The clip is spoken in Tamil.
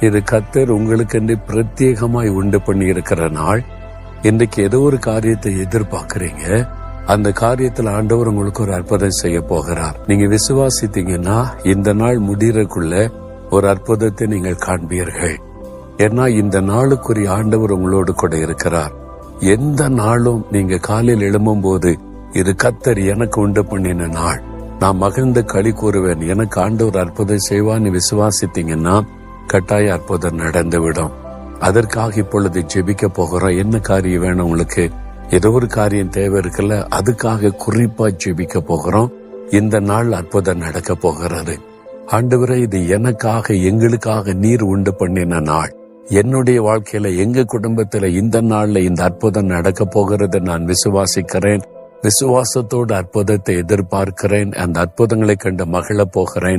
இது கத்தர் உங்களுக்கென்று பிரத்யேகமாய் உண்டு பண்ணி இருக்கிற நாள். இன்றைக்கு ஏதோ ஒரு காரியத்தை எதிர்பார்க்கறீங்க. அந்த காரியத்தில் ஆண்டவர் உங்களுக்கு ஒரு அற்புதம் செய்ய போகிறார். நீங்க விசுவாசித்தீங்கன்னா இந்த நாள் முடிகிறக்குள்ள ஒரு அற்புதத்தை நீங்கள் காண்பீர்கள். ஏன்னா இந்த நாளுக்குரிய ஆண்டவர் உங்களோடு கூட இருக்கிறார். எந்த நாளும் நீங்க காலையில் எழும்பும் போது இது கத்தர் எனக்கு உண்டு பண்ணின நாள். நான் மகிழ்ந்து களி கூறுவேன் எனக்கு ஆண்டவர் அற்புதம் செய்வான்னு விசுவாசித்தீங்கன்னா கட்டாய அற்புதம் நடந்துவிடும். அதற்காக இப்பொழுது ஜெபிக்க போகிறோம் என்ன காரியம் வேணும் உங்களுக்கு? ஏதோ ஒரு காரியம் தேவை இருக்குல்ல அதுக்காக குறிப்பா ஜெபிக்க போகிறோம். இந்த நாள் அற்புதம் நடக்க போகிறது. ஆண்டவரே இது எனக்காக எங்களுக்காக நீர் உண்டு பண்ணின நாள். என்னுடைய வாழ்க்கையில எங்க குடும்பத்துல இந்த நாள்ல இந்த அற்புதம் நடக்க போகிறது நான் விசுவாசிக்கிறேன். விசுவாசத்தோடு அற்புதத்தை எதிர்பார்க்கிறேன். அந்த அற்புதங்களை கண்டு மகிழ போகிறேன்.